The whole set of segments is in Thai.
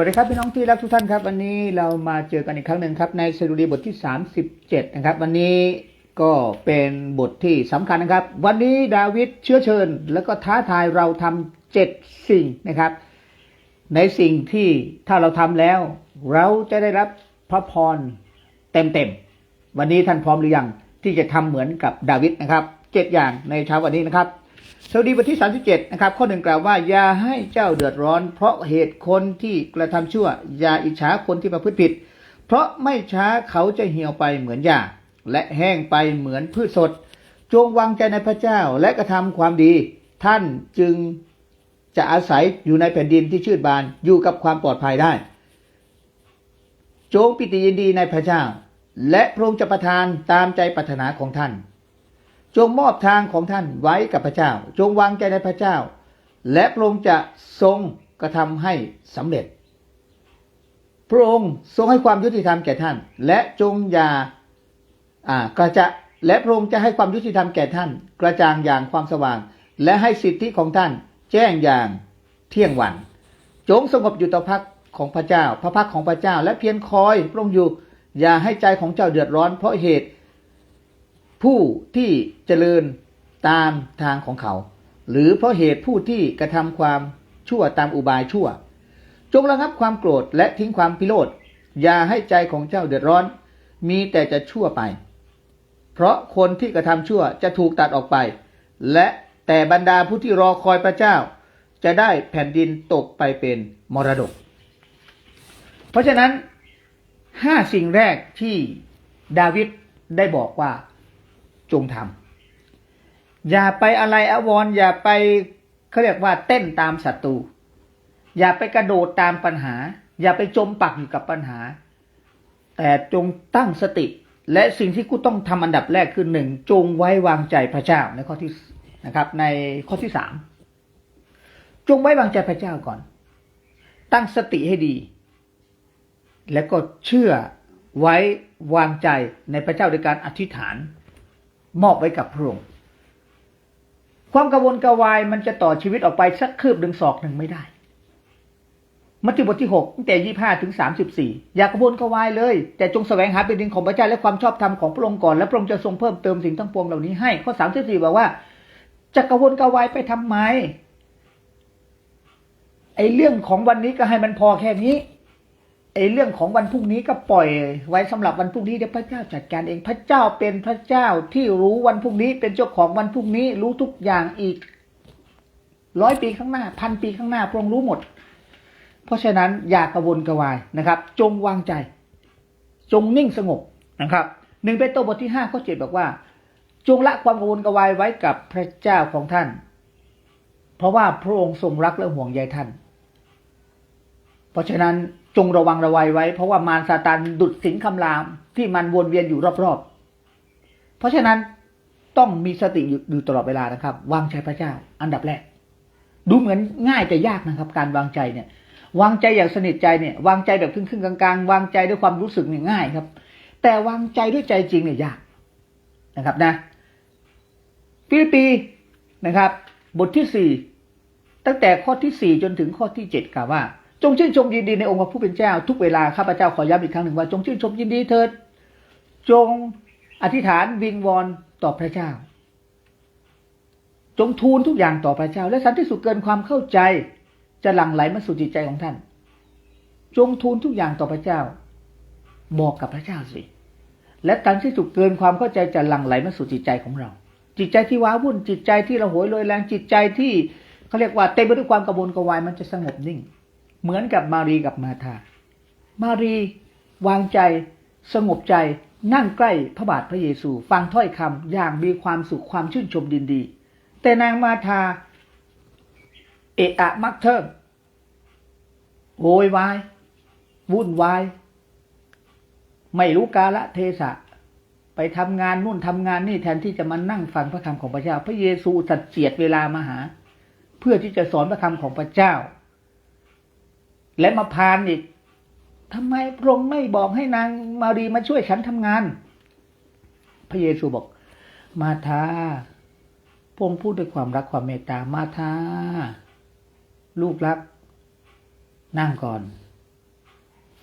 วัสดีครับพี่น้องที่รักทุกท่านครับ วันนี้เรามาเจอกันอีกครั้งหนึ่งครับ ในสดุดีบทที่ 37 นะครับ วันนี้ก็เป็นบทที่สำคัญนะครับ วันนี้ดาวิดเชื้อเชิญ แล้วก็ท้าทายเราทำเจ็ดสิ่งนะครับ ในสิ่งที่ถ้าเราทำแล้ว เราจะได้รับพระพรเต็มๆวันนี้ท่านพร้อมหรือยังที่จะทำเหมือนกับดาวิดนะครับเจ็ดอย่างในเช้าวันนี้นะครับ สวัสดีบทที่ 37 นะครับ ข้อหนึ่งกล่าวว่า อย่าให้เจ้าเดือดร้อน เพราะเหตุคนที่กระทำชั่ว อย่าอิจฉาคนที่ประพฤติผิด เพราะไม่ช้าเขาจะเหี่ยวไปเหมือนหญ้า และแห้งไปเหมือนพืชสด จงวางใจในพระเจ้าและกระทำความดี ท่านจึงจะอาศัยอยู่ในแผ่นดินที่ชื่นบานอยู่กับความปลอดภัยได้ จงปิติยินดีในพระเจ้า และพระองค์จะประทานตามใจปรารถนาของท่าน จงมอบทางของท่านไว้กับพระเจ้า จงวางใจในพระเจ้า และพระองค์จะทรงกระทำให้สำเร็จ พระองค์ทรงให้ความยุติธรรมแก่ท่าน และจงอย่าอ่ากระจะและพระองค์จะให้ความยุติธรรมแก่ท่าน กระจ่างอย่างความสว่าง และให้สิทธิของท่าน แจ้งอย่างเที่ยงวัน จงสงบอยู่ต่อพักของพระเจ้า พระพักของพระเจ้า และเพียรคอยพระองค์อยู่อย่าให้ใจของเจ้าเดือดร้อนเพราะเหตุ ผู้ที่เจริญตามทางของเขา หรือเพราะเหตุผู้ที่กระทำความชั่วตามอุบายชั่ว จงระงับความโกรธและทิ้งความพิโรธอย่าให้ใจของเจ้าเดือดร้อน มีแต่จะชั่วไป เพราะคนที่กระทำชั่วจะถูกตัดออกไป และแต่บรรดาผู้ที่รอคอยพระเจ้า จะได้แผ่นดินตกไปเป็นมรดก เพราะฉะนั้นห้าสิ่งแรกที่ดาวิดได้บอกว่า จงทำอย่าไปอะไรอาวรอย่าไปเขาเรียกว่าเต้นตามศัตรูอย่าไปกระโดดตามปัญหา อย่าไปจมปักอยู่กับปัญหา แต่จงตั้งสติ และสิ่งที่กูต้องทำอันดับแรกคือหนึ่งจงไว้วางใจพระเจ้าในข้อที่นะครับ ในข้อที่สามจงไว้วางใจพระเจ้าก่อน ตั้งสติให้ดี แล้วก็เชื่อไว้วางใจในพระเจ้าโดยการอธิษฐาน มอบไว้กับพระองค์ความกังวลกระวายมันจะต่อชีวิตออกไปสักคืบหนึ่งศอกหนึ่งไม่ได้ มัทธิวบทที่หกตั้งแต่ยี่ห้าถึงสามสิบสี่อย่ากระวนกระวายเลย แต่จงแสวงหาเป็นดินของพระเจ้าและความชอบธรรมของพระองค์ก่อน และพระองค์จะทรงเพิ่มเติมสิ่งทั้งปวงเหล่านี้ให้ข้อสามสิบสี่บอกว่า จะกระวนกระวายไปทำไมไอ้เรื่องของวันนี้ก็ให้มันพอแค่นี้ ไอ้เรื่องของวันพรุ่งนี้ก็ปล่อยไว้สำหรับวันพรุ่งนี้เดี๋ยวพระเจ้าจัดการเองพระเจ้าเป็นพระเจ้าที่รู้วันพรุ่งนี้เป็นเจ้าของวันพรุ่งนี้รู้ทุกอย่างอีกร้อยปีข้างหน้าพันปีข้างหน้าพระองค์รู้หมด เพราะฉะนั้นอย่ากระวนกระวายนะครับ จงวางใจ จงนิ่งสงบนะครับหนึ่งเปโตรบทที่ห้าข้อเจ็ดบอกว่า จงละความกระวนกระวายไว้กับพระเจ้าของท่าน เพราะว่าพระองค์ทรงรักและห่วงใยท่าน เพราะฉะนั้น จงระวังระวัยไว้ เพราะว่ามารซาตานดุดสิงคำรามที่มันวนเวียนอยู่รอบๆ เพราะฉะนั้นต้องมีสติอยู่ตลอดเวลานะครับ วางใจพระเจ้า อันดับแรก ดูเหมือนง่ายแต่ยากนะครับ การวางใจเนี่ย วางใจอย่างสนิทใจเนี่ย วางใจแบบครึ่งๆกลางๆ วางใจด้วยความรู้สึกเนี่ยง่ายครับ แต่วางใจด้วยใจจริงเนี่ยยากนะครับนะฟิลิปปีนะครับ บทที่สี่ตั้งแต่ข้อที่สี่จนถึงข้อที่เจ็ดกล่าวว่า จงชื่นชมยินดีในองค์พระผู้เป็นเจ้า ทุกเวลาข้าพเจ้าขอย้ำอีกครั้งหนึ่งว่าจงชื่นชมยินดีเถิด จงอธิษฐานวิงวอนต่อพระเจ้า จงทูลทุกอย่างต่อพระเจ้า และสันติสุขเกินความเข้าใจจะหลั่งไหลมาสู่จิตใจของท่าน จงทูลทุกอย่างต่อพระเจ้า บอกกับพระเจ้าสิ และการที่สุขเกินความเข้าใจจะหลั่งไหลมาสู่จิตใจของเรา จิตใจที่ว้าวุ่นจิตใจที่ระหวยลอยแรงจิตใจที่เขาเรียกว่าเต็มไปด้วยความกระวนกระวายมันจะสงบนิ่ง เหมือนกับมารีกับมาธา มารี วางใจ สงบใจ นั่งใกล้พระบาทพระเยซู ฟังถ้อยคำอย่างมีความสุขความชื่นชมยินดี แต่นางมาธา เอะอะมักเทิมโวยวาย วุ่นวาย ไม่รู้กาละเทศะ ไปทำงานนู่นทำงานนี่แทนที่จะมานั่งฟังพระคำของพระเจ้า พระเยซูสัดเจียดเวลามาหา เพื่อที่จะสอนพระคำของพระเจ้า และมาพานอีกทำไมพระองค์ไม่บอกให้นางมารีมาช่วยฉันทำงาน พระเยซูบอก มาธาพระองค์พูดด้วยความรักความเมตตามาธาลูกรัก นั่งก่อน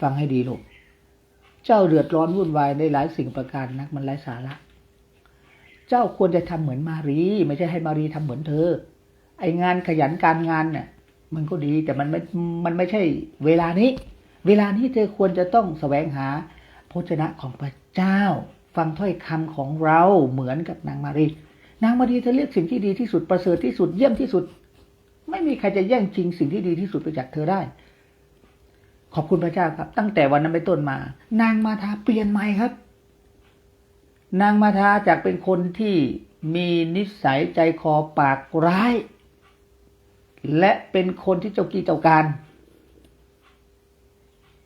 ฟังให้ดีลูก เจ้าเดือดร้อนวุ่นวายในหลายสิ่งประการนักมันไร้สาระ เจ้าควรจะทำเหมือนมารี ไม่ใช่ให้มารีทำเหมือนเธอ ไองานขยันการงานเนี่ย มันก็ดีแต่มันไม่มันไม่ใช่เวลานี้ เวลานี้เธอควรจะต้องแสวงหาพระชนะของพระเจ้า ฟังถ้อยคำของเราเหมือนกับนางมารีนางมารีเธอเลือกสิ่งที่ดีที่สุดประเสริฐที่สุดเยี่ยมที่สุด ไม่มีใครจะแย่งชิงสิ่งที่ดีที่สุดไปจากเธอได้ ขอบคุณพระเจ้าครับ ตั้งแต่วันนั้นเป็นต้นมา นางมาทาเปลี่ยนใหม่ครับ นางมาทาจากเป็นคนที่มีนิสัยใจคอปากร้าย และเป็นคนที่เจ้ากี้เจ้าการ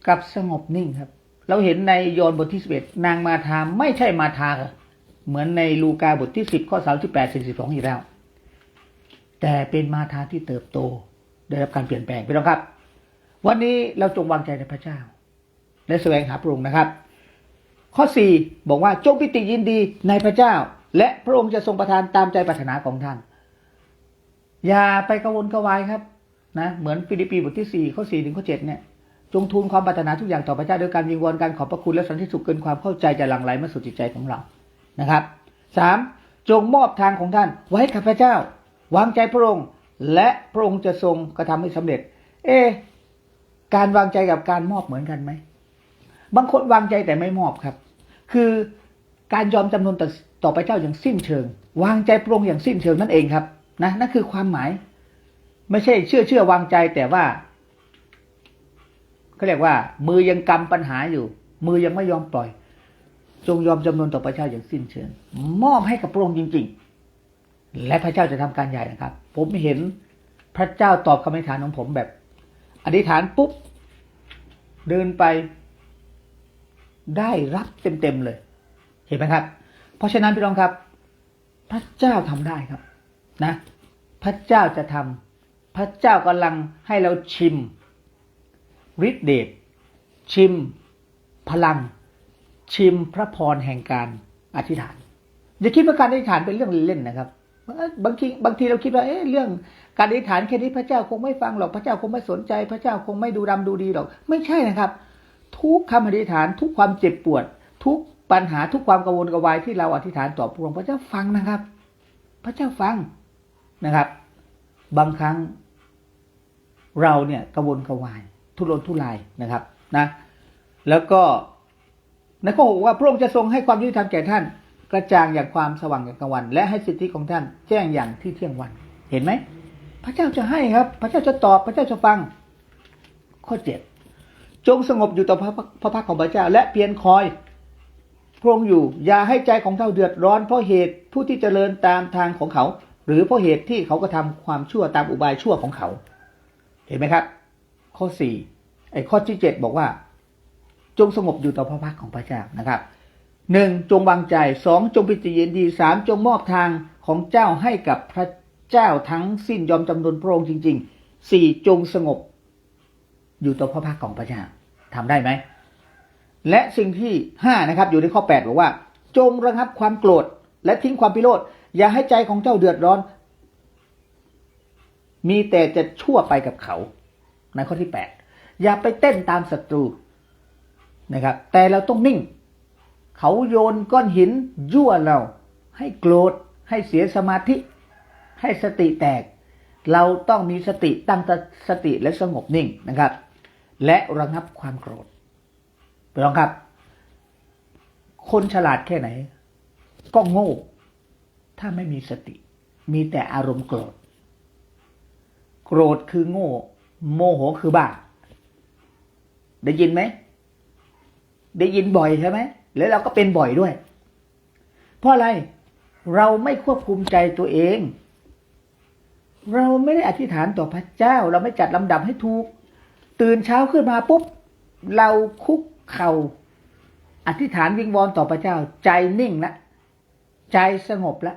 กับสงบนิ่งครับ เราเห็นในยอห์นบทที่สิบเอ็ดนางมาทาไม่ใช่มาทาเหมือนในลูกาบทที่สิบข้อสามสิบแปดสี่สิบสองอีกแล้ว แต่เป็นมาทาที่เติบโต ได้รับการเปลี่ยนแปลงไปแล้วครับ วันนี้เราจงวางใจในพระเจ้า และแสวงหาพระองค์นะครับ ข้อสี่บอกว่าจงปิติยินดีในพระเจ้า และพระองค์จะทรงประทานตามใจปรารถนาของท่าน อย่าไปกังวลกระวายครับนะเหมือนฟิลิปปีบทที่สี่ข้อสี่ถึงข้อเจ็ดเนี่ยจงทูลความปรารถนาทุกอย่างต่อพระเจ้าด้วยการวิงวอนการขอบพระคุณและสันติสุขเกินความเข้าใจจะหลั่งไหลมาสู่จิตใจของเรานะครับสามจงมอบทางของท่านไว้กับพระเจ้า วางใจพระองค์ และพระองค์จะทรงกระทำให้สำเร็จ เอ การวางใจกับการมอบเหมือนกันไหมบางคนวางใจแต่ไม่มอบครับ คือการยอมจำนนต่อต่อพระเจ้าอย่างสิ้นเชิง วางใจพระองค์อย่างสิ้นเชิงนั่นเองครับ นะนั่นคือความหมาย ไม่ใช่เชื่อเชื่อวางใจแต่ว่าเขาเรียกว่า มือยังกำปัญหาอยู่ มือยังไม่ยอมปล่อยจงยอมจำนวนต่อพระเจ้าอย่างสิ้นเชิงมอบให้กับพระองค์จริง ๆ และพระเจ้าจะทำการใหญ่นะครับ ผมเห็นพระเจ้าตอบคำอธิษฐานของผมแบบ อธิษฐานปุ๊บเดินไปได้รับเต็มๆเลย เห็นไหมครับ เพราะฉะนั้นพี่น้องครับ พระเจ้าทำได้ครับ นะ พระเจ้าจะทำพระเจ้ากำลังให้เราชิมฤทธิเดชชิม พลัง ชิมพระพรแห่งการอธิษฐาน อย่าคิดว่าการอธิษฐานเป็นเรื่องเล่นๆนะครับบางทีบางทีเราคิดว่าเอ๊ะเรื่องการอธิษฐานแค่นี้พระเจ้าคงไม่ฟังหรอกพระเจ้าคงไม่สนใจ พระเจ้าคงไม่ดูดำดูดีหรอก ไม่ใช่นะครับ ทุกคำอธิษฐานทุกความเจ็บปวด ทุกปัญหาทุกความกังวลกระวายที่เราอธิษฐานต่อพระองค์พระเจ้าฟังนะครับ พระเจ้าฟัง นะครับ บางครั้ง เราเนี่ยกังวลกระวาย ทุรนทุรายนะครับนะ แล้วก็ในข้อหกว่าพระองค์จะทรงให้ความยุติธรรมแก่ท่าน กระจ่างอย่างความสว่างอย่างกลางวัน และให้สิทธิของท่านแจ้งอย่างที่เที่ยงวัน เห็นไหมพระเจ้าจะให้ครับ พระเจ้าจะตอบพระเจ้าจะฟัง ข้อเจ็ดจงสงบอยู่ต่อพระพระพักของพระเจ้า และเพียรคอยพระองค์อยู่ อย่าให้ใจของเจ้าเดือดร้อนเพราะเหตุผู้ที่เจริญตามทางของเขา หรือเพราะเหตุที่เขากระทาความชั่วตามอุบายชั่วของเขา เห็นไหมครับ ข้อสี่ไอ้ข้อที่เจ็ดบอกว่า จงสงบอยู่ต่อพระพักของพระเจ้านะครับหนึ่งจงวางใจสองจงปิติยินดีสามจงมอบทางของเจ้าให้กับพระเจ้าทั้งสิ้นยอมจำนนพระองค์จริงๆสี่จงสงบ อยู่ต่อพระพักของพระเจ้าทำได้ไหม และสิ่งที่ห้านะครับ อยู่ในข้อแปดบอกว่า จงระงับความโกรธและทิ้งความพิโรธ อย่าให้ใจของเจ้าเดือดร้อน มีแต่จะชั่วไปกับเขา ในข้อที่แปดอย่าไปเต้นตามศัตรูนะครับ แต่เราต้องนิ่ง เขาโยนก้อนหินยั่วเรา ให้โกรธให้เสียสมาธิ ให้สติแตก เราต้องมีสติตั้งสติและสงบนิ่งนะครับ และระงับความโกรธไปลองครับ คนฉลาดแค่ไหน ก็โง่ ถ้าไม่มีสติ มีแต่อารมณ์โกรธ โกรธคือโง่ โมโหคือบ้า ได้ยินไหม ได้ยินบ่อยใช่ไหม แล้วเราก็เป็นบ่อยด้วย เพราะอะไร เราไม่ควบคุมใจตัวเอง เราไม่ได้อธิษฐานต่อพระเจ้า เราไม่จัดลำดับให้ถูก ตื่นเช้าขึ้นมาปุ๊บ เราคุกเขา่าอธิษฐานวิงวอนต่อพระเจ้า ใจนิ่งละใจสงบและ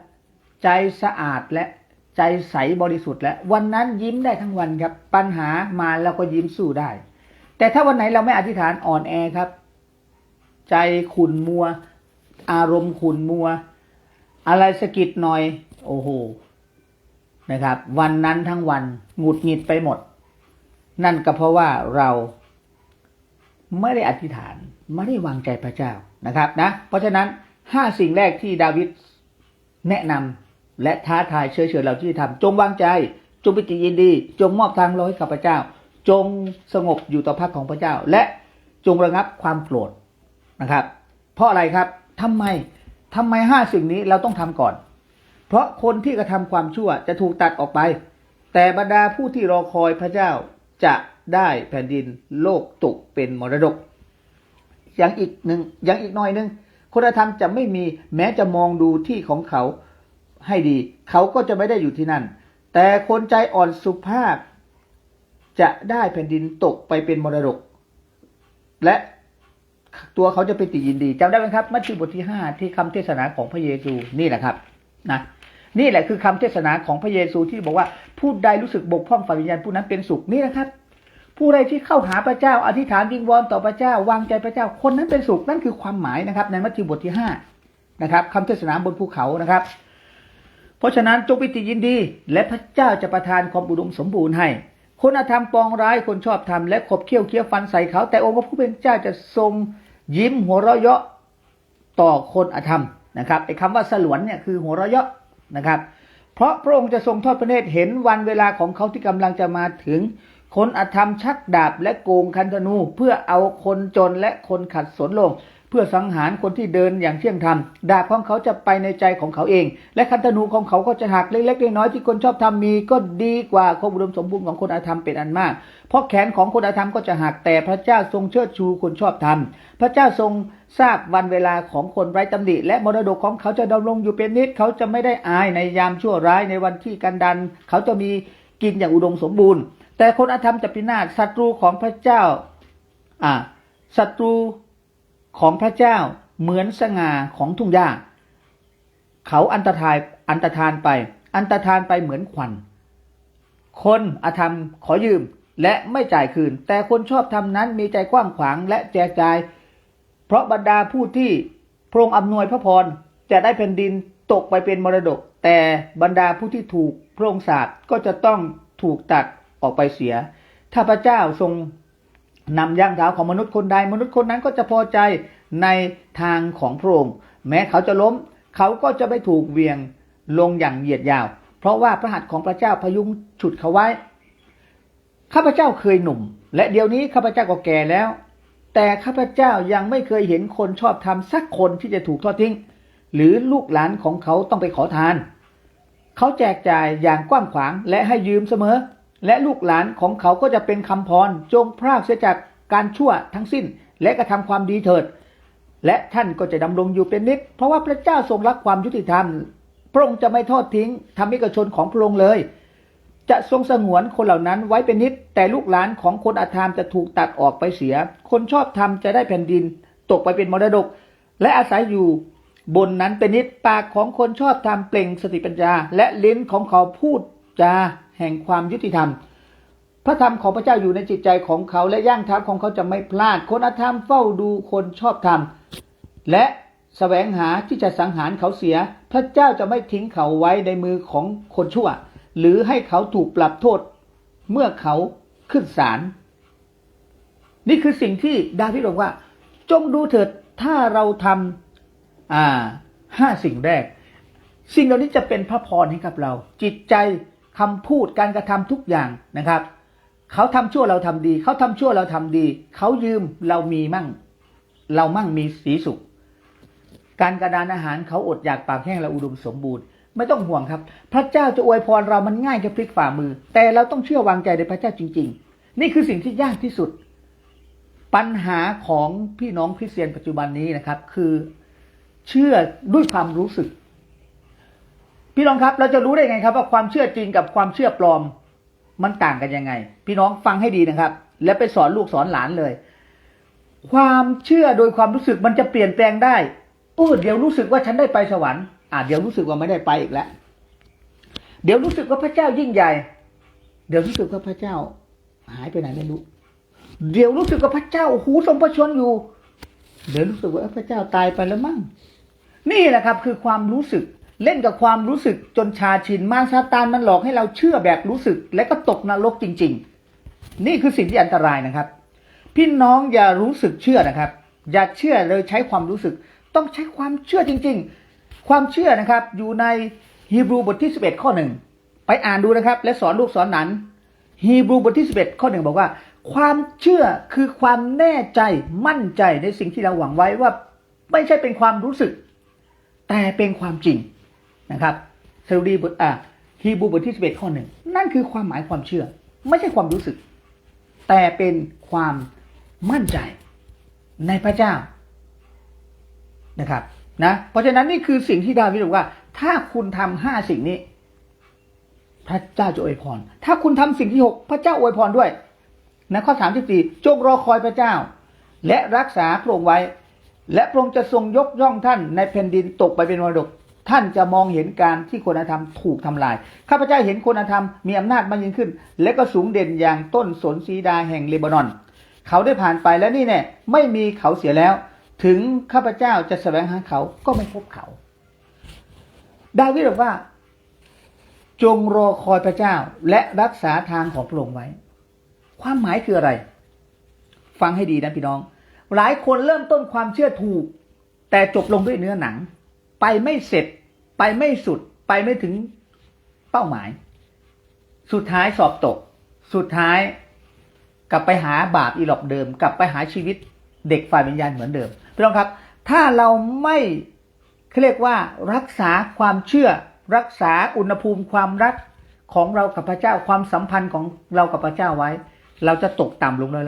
ใจสะอาดและใจใสบริสุทธิ์และวันนั้นยิ้มได้ทั้งวันครับ ปัญหามาเราก็ยิ้มสู้ได้ แต่ถ้าวันไหนเราไม่อธิษฐานอ่อนแอครับ ใจขุนมัว อารมณ์ขุนมัว อะไรสะกิดหน่อย โอ้โหนะครับ วันนั้นทั้งวันหงุดหงิดไปหมด นั่นก็เพราะว่าเราไม่ได้อธิษฐานไม่ได้วางใจพระเจ้านะครับนะ เพราะฉะนั้นห้าสิ่งแรกที่ดาวิดแนะนำ และท้าทายเชื้อเชิญเราที่ทำจงวางใจ จงปิติยินดี จงมอบทางราให้กับพระเจ้า จงสงบอยู่ต่อพระของพระเจ้า และจงระงับความโกรธนะครับ เพราะอะไรครับทำไมทำไมห้าสิ่งนี้เราต้องทำก่อน เพราะคนที่กระทำความชั่วจะถูกตัดออกไป แต่บรรดาผู้ที่รอคอยพระเจ้าจะได้แผ่นดินโลกตกเป็นมรดก อย่างอีกหนึ่งอย่างอีกหน่อยหนึ่งคุณธรรมจะไม่มีแม้จะมองดูที่ของเขา ให้ดี เขาก็จะไม่ได้อยู่ที่นั่น แต่คนใจอ่อนสุภาพ จะได้แผ่นดินตกไปเป็นมรดก และตัวเขาจะไปติยินดีจำได้ไหมครับ มัทธิวบทที่ห้าที่คำเทศนาของพระเยซูนี่แหละครับนะนี่แหละคือคำเทศนาของพระเยซูที่บอกว่าผู้ใดรู้สึกบกพร่องฝ่ายวิญญาณผู้นั้นเป็นสุขนี่นะครับ ผู้ใดที่เข้าหาพระเจ้า อธิษฐานวิงวอนต่อพระเจ้าวางใจพระเจ้า คนนั้นเป็นสุขนั่นคือความหมายนะครับ ในมัทธิวบทที่ห้านะครับคำเทศนาบนภูเขานะครับ เพราะฉะนั้นจงปิติยินดี และพระเจ้าจะประทานความอุดมสมบูรณ์ให้ คนอธรรมปองร้ายคนชอบทำและขบเคี้ยวเคี้ยวฟันใส่เขา แต่องค์พระผู้เป็นเจ้าจะทรงยิ้มหัวเราะเยาะต่อคนอธรรมนะครับไอ้คำว่าสลวนเนี่ยคือหัวเราะเยาะนะครับ เพราะพระองค์จะทรงทอดพระเนตรเห็นวันเวลาของเขาที่กำลังจะมาถึง คนอธรรมชักดาบและโกงคันธนูเพื่อเอาคนจนและคนขัดสนลง เพื่อสังหารคนที่เดินอย่างเที่ยงธรรมดาบของเขาจะไปในใจของเขาเอง และคันธนูของเขาก็จะหักเล็กๆน้อยๆที่คนชอบทำมีก็ดีกว่าความอุดมสมบูรณ์ของคนอาธรรมเป็นอันมาก เพราะแขนของคนอาธรรมก็จะหักแต่พระเจ้าทรงเชิดชูคนชอบธรรมพระเจ้าทรงทราบวันเวลาของคนไร้ตำหนิและมรดกของเขาจะดำรงอยู่เป็นนิดเขาจะไม่ได้อายในยามชั่วร้ายในวันที่กันดัน เขาจะมีกินอย่างอุดมสมบูรณ์ แต่คนอาธรรมจะพินาศศัตรูของพระเจ้าอ่าศัตรู ของพระเจ้าเหมือนสง่าของทุ่งหญ้า เขาอันตรธายอันตรธานไป อันตรธานไปเหมือนควัน คนอธรรมขอยืมและไม่จ่ายคืน แต่คนชอบทำนั้นมีใจกว้างขวางและแจกจ่าย เพราะบรรดาผู้ที่พระองค์อำนวยพระพรจะได้แผ่นดินตกไปเป็นมรดก แต่บรรดาผู้ที่ถูกพระองค์สาปก็จะต้องถูกตัดออกไปเสีย ถ้าพระเจ้าทรง นำย่างเท้าของมนุษย์คนใด มนุษย์คนนั้นก็จะพอใจในทางของพระองค์แม้เขาจะล้ม เขาก็จะไม่ถูกเวียงลงอย่างเหยียดยาว เพราะว่าพระหัตถ์ของพระเจ้าพยุงฉุดเขาไว้ ข้าพเจ้าเคยหนุ่ม และเดี๋ยวนี้ข้าพเจ้าก็แก่แล้ว แต่ข้าพเจ้ายังไม่เคยเห็นคนชอบทำสักคนที่จะถูกทอดทิ้ง หรือลูกหลานของเขาต้องไปขอทาน เขาแจกจ่ายอย่างกว้างขวางและให้ยืมเสมอ และลูกหลานของเขาก็จะเป็นคำพร จงพรากเสียจากการชั่วทั้งสิ้น และกระทำความดีเถิด และท่านก็จะดำรงอยู่เป็นนิจเพราะว่าพระเจ้าทรงรักความยุติธรรม พระองค์จะไม่ทอดทิ้งธรรมิกชนของพระองค์เลย จะทรงสงวนคนเหล่านั้นไว้เป็นนิดแต่ลูกหลานของคนอาธรรมจะถูกตัดออกไปเสีย คนชอบธรรมจะได้แผ่นดิน ตกไปเป็นมรดก และอาศัยอยู่บนนั้นเป็นนิดปากของคนชอบธรรมเปล่งสติปัญญา และลิ้นของเขาพูดจา แห่งความยุติธรรม พระธรรมของพระเจ้าอยู่ในจิตใจของเขาและย่างเท้าของเขาจะไม่พลาด คนอธรรมเฝ้าดูคนชอบธรรม และแสวงหาที่จะสังหารเขาเสีย พระเจ้าจะไม่ทิ้งเขาไว้ในมือของคนชั่ว หรือให้เขาถูกปรับโทษเมื่อเขาขึ้นศาลนี่คือสิ่งที่ดาวิดบอกว่า จงดูเถิดถ้าเราทำอ่าห้าสิ่งแรก สิ่งเหล่านี้จะเป็นพระพรให้กับเรา จิตใจ คำพูดการกระทำทุกอย่างนะครับ เขาทำชั่วเราทำดี เขาทำชั่วเราทำดี เขายืมเรามีมั่ง เรามั่งมีสีสุข การกระดานอาหารเขาอดอยากปากแห้งและอุดมสมบูรณ์ไม่ต้องห่วงครับ พระเจ้าจะอวยพรเรามันง่ายแค่พลิกฝ่ามือ แต่เราต้องเชื่อวางใจในพระเจ้าจริง ๆ นี่คือสิ่งที่ยากที่สุด ปัญหาของพี่น้องคริสเตียนปัจจุบันนี้นะครับ คือเชื่อด้วยความรู้สึก พี่น้องครับเราจะรู้ได้ไงครับว่าความเชื่อจริงกับความเชื่อปลอม มันต่างกันยังไง พี่น้องฟังให้ดีนะครับ และไปสอนลูกสอนหลานเลย ความเชื่อโดยความรู้สึกมันจะเปลี่ยนแปลงได้โอ้เดี๋ยวรู้สึกว่าฉันได้ไปสวรรค์อ่าเดี๋ยวรู้สึกว่าไม่ได้ไปอีกแล้วเดี๋ยวรู้สึกว่าพระเจ้ายิ่งใหญ่ เดี๋ยวรู้สึกว่าพระเจ้า หายไปไหนไม่รู้ เดี๋ยวรู้สึกว่าพระเจ้าหูทรงพระชนอยู่ เดี๋ยวรู้สึกว่าพระเจ้าตายไปแล้วมั้งนี่แหละครับ คือความรู้สึก เล่นกับความรู้สึกจนชาชินมารซาตานมันหลอกให้เราเชื่อแบบรู้สึก และก็ตกนรกจริง ๆ นี่คือสิ่งที่อันตรายนะครับ พี่น้องอย่ารู้สึกเชื่อนะครับ อย่าเชื่อเลยใช้ความรู้สึก ต้องใช้ความเชื่อจริง ๆ ความเชื่อนะครับอยู่ในฮีบรูบทที่ 11 ข้อหนึ่งไปอ่านดูนะครับ และสอนลูกสอนหนันฮีบรูบทที่ 11 ข้อหนึ่งบอกว่า ความเชื่อคือความแน่ใจมั่นใจในสิ่งที่เราหวังไว้ว่า ไม่ใช่เป็นความรู้สึก แต่เป็นความจริง นะครับสรุดีบทอะฮีบูบทที่11ข้อหนึ่งนั่นคือความหมายความเชื่อ ไม่ใช่ความรู้สึก แต่เป็นความมั่นใจในพระเจ้านะครับนะเพราะฉะนั้นนี่คือสิ่งที่ดาวิดบอกว่า ถ้าคุณทำห้าสิ่งนี้ พระเจ้าจะอวยพร ถ้าคุณทำสิ่งที่หกพระเจ้าอวยพรด้วยนะข้อสามที่สี่จงรอคอยพระเจ้า และรักษาพระองค์ไว้ และพระองค์จะทรงยกย่องท่านในแผ่นดินตกไปเป็นมรดก ท่านจะมองเห็นการที่คนธรรมถูกทำลาย ข้าพเจ้าเห็นคนธรรมมีอำนาจมากยิ่งขึ้น และก็สูงเด่นอย่างต้นสนซีดาแห่งเลบานอน เขาได้ผ่านไปแล้วนี่แน่ไม่มีเขาเสียแล้ว ถึงข้าพเจ้าจะแสวงหาเขาก็ไม่พบเขา ดาวิดบอกว่า จงรอคอยพระเจ้าและรักษาทางของพระองค์ไว้ ความหมายคืออะไร ฟังให้ดีนะพี่น้อง หลายคนเริ่มต้นความเชื่อถูก แต่จบลงด้วยเนื้อหนัง ไปไม่เสร็จ ไปไม่สุด ไปไม่ถึงเป้าหมาย สุดท้ายสอบตก สุดท้าย กลับไปหาบาปอีหลอบเดิม กลับไปหาชีวิตเด็กฝ่ายวิญญาณเหมือนเดิมพี่น้องครับ ถ้าเราไม่เขาเรียกว่ารักษาความเชื่อ รักษาอุณหภูมิความรักของเรากับพระเจ้าความสัมพันธ์ของเรากับพระเจ้าไว้ เราจะตกต่ำลงเรื่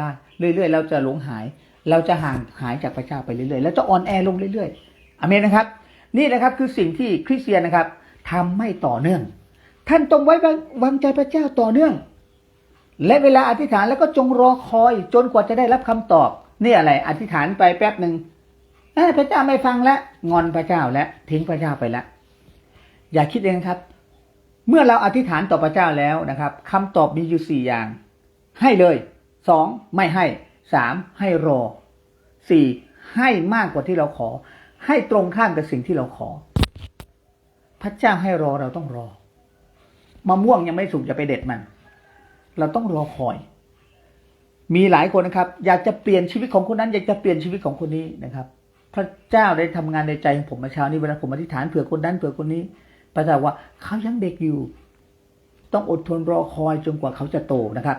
อยๆเรื่อยๆเราจะหลงหาย เราจะห่างหายจากพระเจ้าไปเรื่อยๆแล้วจะอ่อนแอลงเรื่อยๆอเมนนะครับ นี่นะครับคือสิ่งที่คริสเตียนนะครับทำไม่ต่อเนื่อง ท่านต้องไว้วางใจพระเจ้าต่อเนื่อง และเวลาอธิษฐานแล้วก็จงรอคอยจนกว่าจะได้รับคำตอบนี่อะไร อธิษฐานไปแป๊บหนึ่งพระเจ้าไม่ฟังแล้วงอนพระเจ้าแล้วทิ้งพระเจ้าไปแล้วอย่าคิดเองครับ เมื่อเราอธิษฐานต่อพระเจ้าแล้วนะครับคำตอบมีอยู่สี่อย่าง ให้เลยสองไม่ให้สามให้รอสี่ให้มากกว่าที่เราขอ ให้ตรงข้ามกับสิ่งที่เราขอ พระเจ้าให้รอเราต้องรอมะม่วงยังไม่สุกจะไปเด็ดมัน เราต้องรอคอย มีหลายคนนะครับ อยากจะเปลี่ยนชีวิตของคนนั้น อยากจะเปลี่ยนชีวิตของคนนี้นะครับ พระเจ้าได้ทำงานในใจของผมเมื่อเช้านี้เวลาผมอธิษฐานเผื่อคนนั้นเผื่อคนนี้ พระเจ้าว่าเขายังเด็กอยู่ ต้องอดทนรอคอยจนกว่าเขาจะโตนะครับ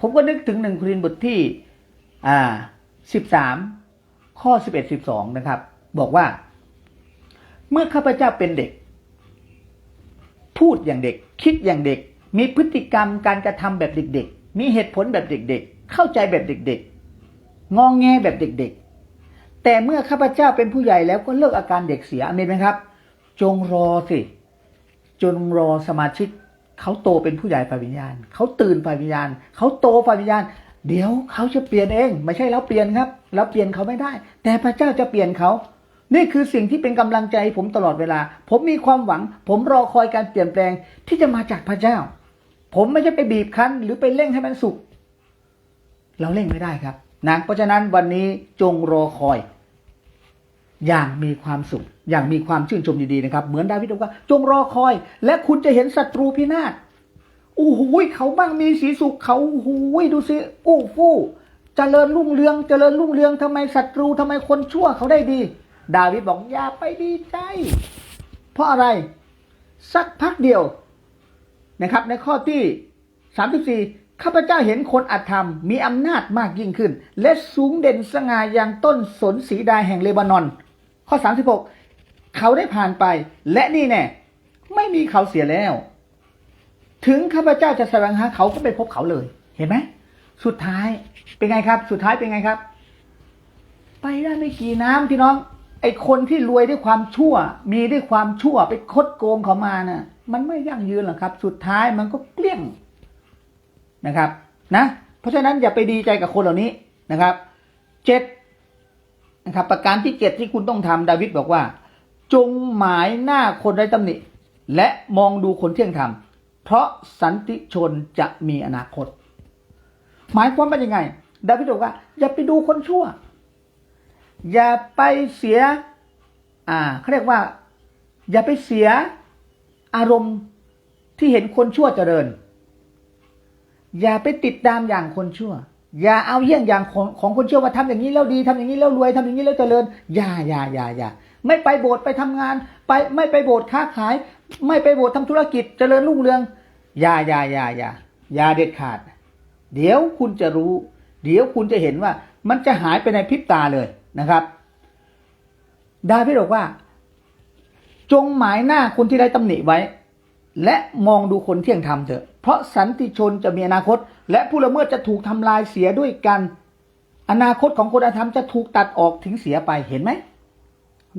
ผมก็นึกถึงหนึ่งครินบทที่อ่าสิบสามข้อสิบเอ็ดสิบสองนะครับ บอกว่า เมื่อข้าพเจ้าเป็นเด็ก พูดอย่างเด็ก คิดอย่างเด็ก มีพฤติกรรมการกระทำแบบเด็ก ๆ มีเหตุผลแบบเด็ก ๆ เข้าใจแบบเด็ก ๆ งองแงแบบเด็ก ๆ แต่เมื่อข้าพเจ้าเป็นผู้ใหญ่แล้วก็เลิกอาการเด็กเสียอเมนไหมครับ จงรอสิจงรอสมาชิกเขาโตเป็นผู้ใหญ่ฝ่ายวิญญาณ เขาตื่นฝ่ายวิญญาณ เขาโตฝ่ายวิญญาณ เดี๋ยวเขาจะเปลี่ยนเอง ไม่ใช่เราเปลี่ยนครับ เราเปลี่ยนเขาไม่ได้ แต่พระเจ้าจะเปลี่ยนเขา นี่คือสิ่งที่เป็นกำลังใจใผมตลอดเวลา ผมมีความหวัง ผมรอคอยการเปลี่ยนแปลงที่จะมาจากพระเจ้า ผมไม่ใช่ไปบีบคั้น หรือไปเร่งให้มันสุกเราเร่งไม่ได้ครับนะเพราะฉะนั้นวันนี้จงรอคอย อย่างมีความสุข อย่างมีความชื่นชมดีๆนะครับ เหมือนดาวิดบอกว่าจงรอคอย และคุณจะเห็นศัตรูพินาศโอ้โหเขาบ้างมีสีสุขเขาโอ้โหดูสิอู้ฟู่เจริญรุ่งเรืองเจริญรุ่งเรืองทำไมศัตรูทำไมคนชั่วเขาได้ดี ดาวิดบอกอย่าไปดีใจ เพราะอะไรสักพักเดียวนะครับ ในข้อที่ 34 ข้าพเจ้าเห็นคนอาธรรม มีอำนาจมากยิ่งขึ้น และสูงเด่นสง่าอย่างต้นสนสีดาแห่งเลบานอน ข้อ 36 เขาได้ผ่านไป และนี่แน่ไม่มีเขาเสียแล้ว ถึงข้าพเจ้าจะแสวงหาเขาก็ไม่พบเขาเลย เห็นไหมสุดท้ายเป็นไงครับ สุดท้ายเป็นไงครับ ไปได้ไม่กี่น้ำพี่น้อง ไอคนที่รวยด้วยความชั่ว มีด้วยความชั่วไปคดโกงเขามาน่ะ มันไม่ยั่งยืนหรอกครับ สุดท้ายมันก็เกลี้ยงนะครับ นะ เพราะฉะนั้นอย่าไปดีใจกับคนเหล่านี้นะครับเจ็ดนะครับ ประการที่เจ็ดที่คุณต้องทำดาวิดบอกว่า จงหมายหน้าคนไร้ตำหนิ และมองดูคนเที่ยงธรรมเพราะสันติชนจะมีอนาคต หมายความว่ายังไง ดาวิดบอกว่า อย่าไปดูคนชั่ว อย่าไปเสีย อ่าเขาเรียกว่า อย่าไปเสียอารมณ์ที่เห็นคนชั่วเจริญ อย่าไปติดตามอย่างคนชั่ว อย่าเอาเยี่ยงอย่างของของคนชื่อว่าทำอย่างนี้แล้วดีทำอย่างนี้แล้วรวยทำอย่างนี้แล้วเจริญ อย่าอย่าอย่าอย่าไม่ไปโบสถ์ไปทำงาน ไปไม่ไปโบสถ์ค้าขาย ไม่ไปโบสถ์ทำธุรกิจเจริญรุ่งเรือง อย่าอย่าอย่าอย่าอย่าเด็ดขาด เดี๋ยวคุณจะรู้ เดี๋ยวคุณจะเห็นว่า มันจะหายไปในพริบตาเลย นะครับ ดาวิดบอกว่า จงหมายหน้าคนที่ได้ตำหนิไว้ และมองดูคนเที่ยงธรรมเถอะ เพราะสันติชนจะมีอนาคต และผู้ละเมิดจะถูกทำลายเสียด้วยกัน อนาคตของคนอธรรมจะถูกตัดออกถึงเสียไปเห็นไหม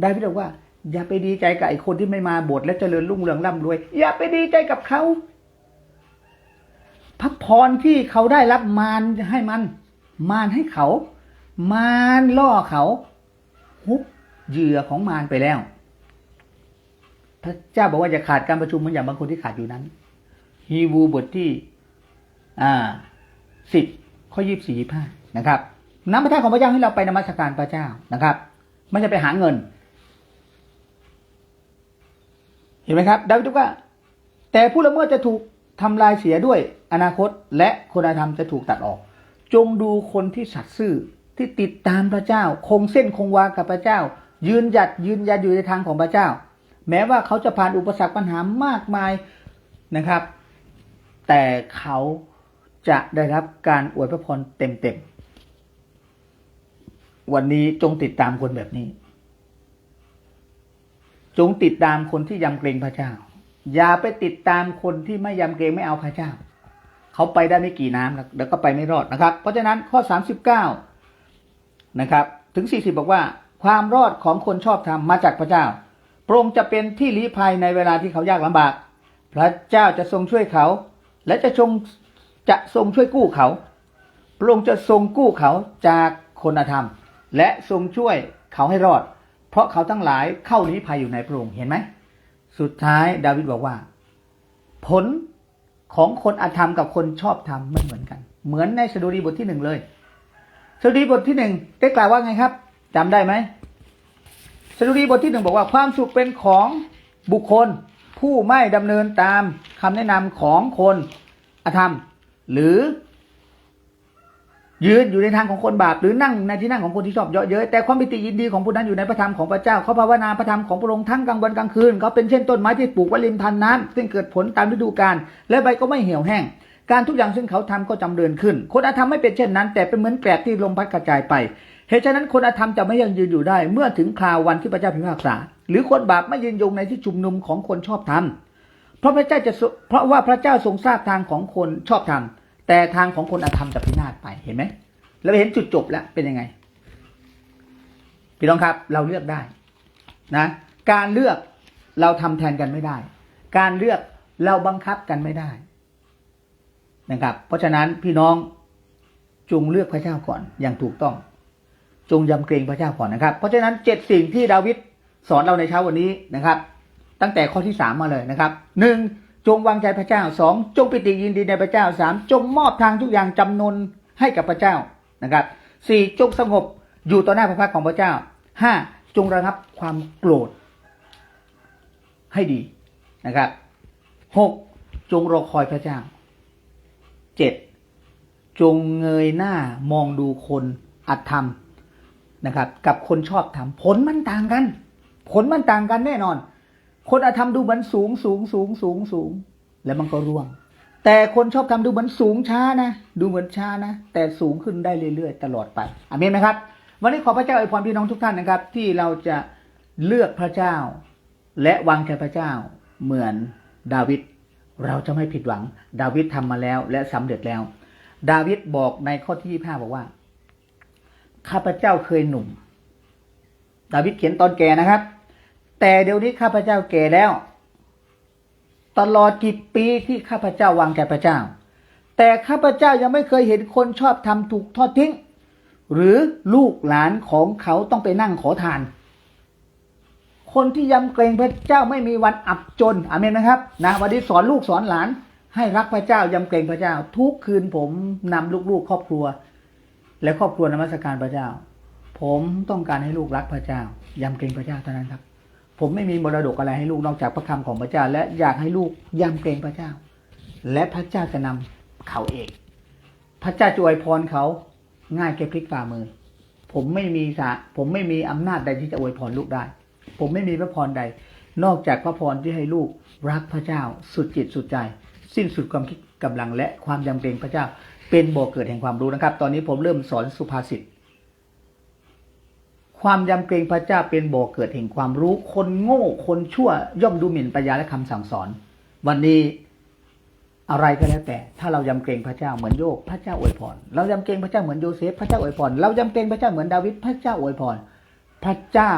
ดาวิดบอกว่า อย่าไปดีใจกับไอ้คนที่ไม่มาโบสถ์และเจริญรุ่งเรืองร่ำรวย อย่าไปดีใจกับเขาพระพรที่เขาได้รับมารให้มัน มารให้เขา มารล่อเขาฮุบเหยื่อของมารไปแล้ว พระเจ้าบอกว่าอย่าขาดการประชุมเหมือนอย่างบางคนที่ขาดอยู่นั้น ฮีบรูบทที่ อ่าสิบข้อยี่สี่ห้านะครับน้ำพระทัยของพระเจ้าให้เราไปนมัสการพระเจ้านะครับ ไม่ใช่ไปหาเงิน เห็นไหมครับดาวิดกว่า แต่ผู้ละเมิดจะถูกทำลายเสียด้วยอนาคตและคนธรรมจะถูกตัดออก จงดูคนที่สัตย์ซื่อ ที่ติดตามพระเจ้า คงเส้นคงวากับพระเจ้า ยืนหยัดยืนยันอยู่ในทางของพระเจ้า แม้ว่าเขาจะผ่านอุปสรรคปัญหามากมายนะครับ แต่เขาจะได้รับการอวยพระพรเต็มๆ วันนี้จงติดตามคนแบบนี้ จงติดตามคนที่ยำเกรงพระเจ้า อย่าไปติดตามคนที่ไม่ยำเกรงไม่เอาพระเจ้า เขาไปได้ไม่กี่น้ำแล้วเดี๋ยวก็ไปไม่รอดนะครับ เพราะฉะนั้นข้อ39 นะครับ ถึง 40 บอกว่า ความรอดของคนชอบธรรมมาจากพระเจ้า พระองค์จะเป็นที่ลี้ภัยในเวลาที่เขายากลำบาก พระเจ้าจะทรงช่วยเขา และจะทรงจะทรงช่วยกู้เขา พระองค์จะทรงกู้เขาจากคนธรรม และทรงช่วยเขาให้รอด เพราะเขาทั้งหลายเข้าลี้ภัยอยู่ในพระองค์เห็นไหม สุดท้ายดาวิดบอกว่า ผลของคนอธรรมกับคนชอบธรรมไม่เหมือนกัน เหมือนในสดุดีบทที่หนึ่งเลย สดุดีบทที่หนึ่งได้กล่าวว่าไงครับจำได้ไหมสดุดีบทที่หนึ่งบอกว่าความสุขเป็นของบุคคล ผู้ไม่ดำเนินตามคำแนะนำของคนอธรรม หรือ ยืนอยู่ในทางของคนบาปหรือนั่งในที่นั่งของคนที่ชอบเยาะเย้ยแต่ความปิติยินดีของผู้นั้นอยู่ในพระธรรมของพระเจ้าเขาภาวนาพระธรรมของพระองค์ทั้งกลางวันกลางคืนเขาเป็นเช่นต้นไม้ที่ปลูกไว้ริมทานน้ำซึ่งเกิดผลตามฤดูกาลและใบก็ไม่เหี่ยวแห้ง การทุกอย่างซึ่งเขาทำก็จำเริญขึ้น คนอาธรรมไม่เป็นเช่นนั้น แต่เป็นเหมือนแกลบที่ลมพัดกระจายไป เหตุฉะนั้นคนอาธรรมจะไม่ยังยืนอยู่ได้ เมื่อถึงคราววันที่พระเจ้าพิพากษา หรือคนบาปไม่ยืนยงในที่ชุมนุมของคนชอบธรรมเพราะพระเจ้าจะเพราะว่าพระเจ้าทรงทราบทางของคนชอบธรรมแต่ทางของคนอธรรมจะพินาศไปเห็นไหมเราเห็นจุดจบแล้วเป็นยังไง พี่น้องครับ เราเลือกได้นะ การเลือกเราทำแทนกันไม่ได้ การเลือกเราบังคับกันไม่ได้ นะครับ เพราะฉะนั้นพี่น้องจงเลือกพระเจ้าก่อนอย่างถูกต้อง จงยำเกรงพระเจ้าก่อนนะครับ เพราะฉะนั้นเจ็ดสิ่งที่ดาวิดสอนเราในเช้าวันนี้นะครับ ตั้งแต่ข้อที่สามมาเลยนะครับหนึ่งจงวางใจพระเจ้าสองจงปิติยินดีในพระเจ้าสามจงมอบทางทุกอย่างจำนนให้กับพระเจ้านะครับสี่จงสงบอยู่ต่อหน้าพระพักของพระเจ้าห้าจงระงับความโกรธ ให้ดีนะครับหกจงรอคอยพระเจ้า เจ็ดจงเงยหน้ามองดูคนอัตธรรมนะครับ กับคนชอบธรรมผลมันต่างกัน ผลมันต่างกันแน่นอน คนอาธรรมดูเหมือนสูงสูงสูงสูงสูง แล้วมันก็ร่วง แต่คนชอบทำดูเหมือนสูงช้านะ ดูเหมือนช้านะ แต่สูงขึ้นได้เรื่อยๆ ตลอดไปอาเมนไหมครับ วันนี้ขอพระเจ้าอวยพรพี่น้องทุกท่านนะครับ ที่เราจะเลือกพระเจ้า และวางใจพระเจ้าเหมือนดาวิด เราจะไม่ผิดหวัง ดาวิดทำมาแล้วและสำเร็จแล้ว ดาวิดบอกในข้อที่ยี่ห้าบอกว่า ข้าพเจ้าเคยหนุ่ม ดาวิดเขียนตอนแก่นะครับ แต่เดี๋ยวนี้ข้าพเจ้าแก่แล้ว ตลอดกี่ปีที่ข้าพเจ้าวางใจพระเจ้า แต่ข้าพเจ้ายังไม่เคยเห็นคนชอบทำถูกทอดทิ้ง หรือลูกหลานของเขาต้องไปนั่งขอทาน คนที่ยำเกรงพระเจ้าไม่มีวันอับจนอาเมนไหมครับนะวันนี้สอนลูกสอนหลาน ให้รักพระเจ้ายำเกรงพระเจ้า ทุกคืนผมนำลูกๆ ครอบครัว และครอบครัวนมัสการพระเจ้า ผมต้องการให้ลูกรักพระเจ้ายำเกรงพระเจ้าเท่านั้นครับ ผมไม่มีมรดกอะไรให้ลูกนอกจากพระคำของพระเจ้า และอยากให้ลูกยำเกรงพระเจ้า และพระเจ้าจะนำเขาเอง พระเจ้าจะอวยพรเขาง่ายแค่พลิกฝ่ามือ ผมไม่มีสาผมไม่มีอำนาจใดที่จะอวยพรลูกได้ ผมไม่มีพระพรใด นอกจากพระพรที่ให้ลูกรักพระเจ้าสุดจิตสุดใจ สิ้นสุดความคิดกำลังและความยำเกรงพระเจ้า เป็นบ่อเกิดแห่งความรู้นะครับ ตอนนี้ผมเริ่มสอนสุภาษิตความยำเกรงพระเจ้าเป็นบ่อเกิดแห่งความรู้ คนโง่คนชั่วย่อมดูหมิ่นปัญญาและคำสั่งสอน วันนี้อะไรก็แล้วแต่ ถ้าเรายำเกรงพระเจ้าเหมือนโยบพระเจ้าอวยพร เรายำเกรงพระเจ้าเหมือนโยเซฟพระเจ้าอวยพร เรายำเกรงพระเจ้าเหมือนดาวิดพระเจ้าอวยพร พระเจ้า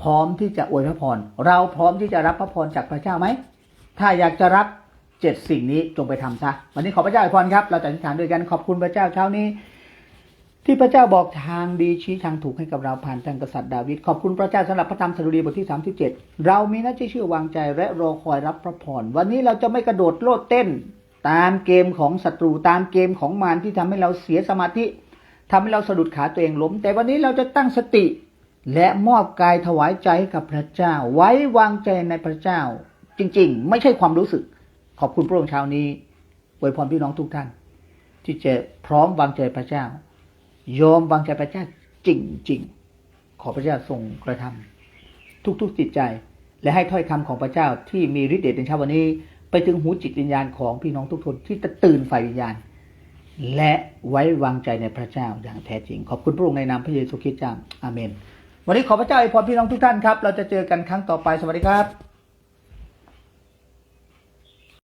พร้อมที่จะอวยพระพร เราพร้อมที่จะรับพระพรจากพระเจ้าไหม ถ้าอยากจะรับเจ็ดสิ่งนี้จงไปทำซะ วันนี้ขอพระเจ้าอวยพรครับ เราจะอธิษฐานด้วยกันขอบคุณพระเจ้าเช้านี้ ที่พระเจ้าบอกทางดีชี้ทางถูกให้กับเราผ่านทางกษัตริย์ดาวิด ขอบคุณพระเจ้าสำหรับพระธรรมสดุดีบทที่37เจ็ดเรามีหน้าที่เชื่อวางใจและรอคอยรับพระพร วันนี้เราจะไม่กระโดดโลดเต้น ตามเกมของศัตรูตามเกมของมารที่ทำให้เราเสียสมาธิทำให้เราสะดุดขาตัวเองล้ม แต่วันนี้เราจะตั้งสติ และมอบกายถวายใจให้กับพระเจ้า ไว้วางใจในพระเจ้า จริง ๆ ไม่ใช่ความรู้สึก ขอบคุณพระองค์เช้านี้อวยพรพี่น้องทุกท่าน ที่จะพร้อมวางใจพระเจ้ายอมวางใจพระเจ้าจริง ๆ ขอพระเจ้าทรงกระทำทุกๆจิตใจ และให้ถ้อยคำของพระเจ้าที่มีฤทธิ์เดชในเช้าวันนี้ ไปถึงหูจิตวิญญาณของพี่น้องทุกคนที่จะตื่นฝ่ายวิญญาณ และไว้วางใจในพระเจ้าอย่างแท้จริง ขอบคุณพระองค์ในนามพระเยซูคริสต์เจ้าอาเมน วันนี้ขอพระเจ้าอวยพรพี่น้องทุกท่านครับ เราจะเจอกันครั้งต่อไป สวัสดีครับ